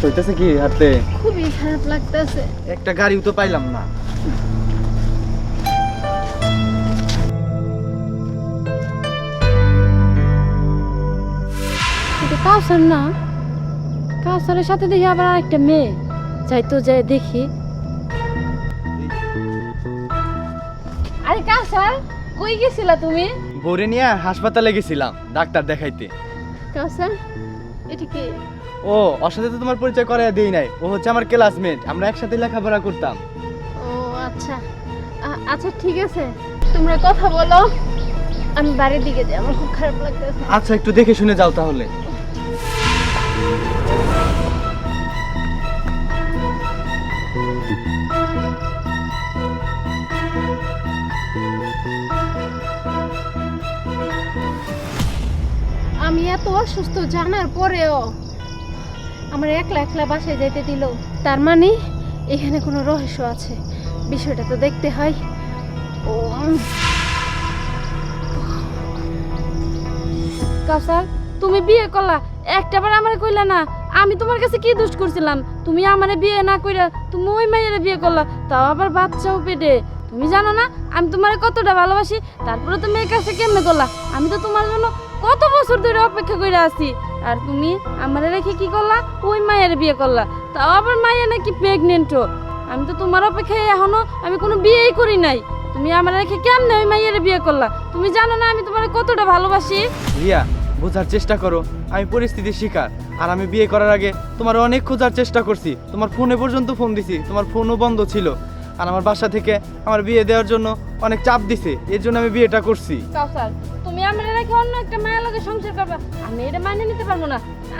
কষ্ট হইতেছে কি হাতে খুবই খারাপ লাগতেছে। একটা গাড়িও তো পাইলাম না। কাউসার না। কাউসারের সাথে দেখি আবার আরেকটা মেয়ে। যাই তো যাই দেখি। আরে কাউসার কই গেছিলা তুমি? বউরে নিয়ে হাসপাতালে গেছিলাম ডাক্তার দেখাইতে। কাউসার এটা কি? ও ওর সাথে তো তোমার পরিচয় করাই দেই নাই। ও হচ্ছে আমার ক্লাসমেট আমরা একসাথে লেখাপড়া করতাম। ও আচ্ছা। আ- আচ্ছা ঠিক আছে। তোমরা কথা বলো। আমি বাড়ির দিকে যাই আমার খুব খারাপ লাগতেছে। আচ্ছা একটু দেখে শুনে যাও তাহলে। আমি এত অসুস্থ জানার পরেও আমার একলা একলা বাসায় যেতে দিল। তার মানে এখানে কোনো রহস্য আছে। বিষয়টা তো দেখতে হয়। ও কাসার তুমি বিয়ে করলা। একটাবার আমার কইলা না। আমি তোমার কাছে কি দোষ করছিলাম? তুমি আমারে বিয়ে না কইরা তুমি ওই মাইয়ের বিয়ে করলা। তাও আবার বাচ্চাও পেটে। তুমি জানো না, আমি তোমারে কতটা ভালোবাসি, তারপরে তুমি এই কাছে কেমনে করলা? আমি তো তোমার জন্য কত বছর ধরে অপেক্ষা করে আছি। আর তুমি আমারে রেখে কি করলা? ওই মায়ের বিয়ে করলা। তাও আবার মায়ের নাকি প্রেগনেন্টও আমি তো তোমার অপেক্ষায় এখনও আমি কোনো বিয়েই করি নাই। তুমি আমার রেখে কেমনে ওই মায়ের বিয়ে করলা? তুমি জানো না আমি তোমার কতটা ভালোবাসি? রিয়া, বোঝার চেষ্টা করো। আমি পরিস্থিতির শিকার। আর আমি বিয়ে করার আগে তোমার অনেক খোঁজার চেষ্টা করছি। তোমার ফোনে পর্যন্ত ফোন দিছি। তোমার ফোনও বন্ধ ছিল। আর আমার বাসা থেকে আমার বিয়ে দেওয়ার জন্য অনেক চাপ দিছে। এর জন্য আমি বিয়েটা করছি। তুমি আমরা রেখে অন্য একটা মায়ের লগে সংসার করবা, আমি এটা মানে নিতে পারব না।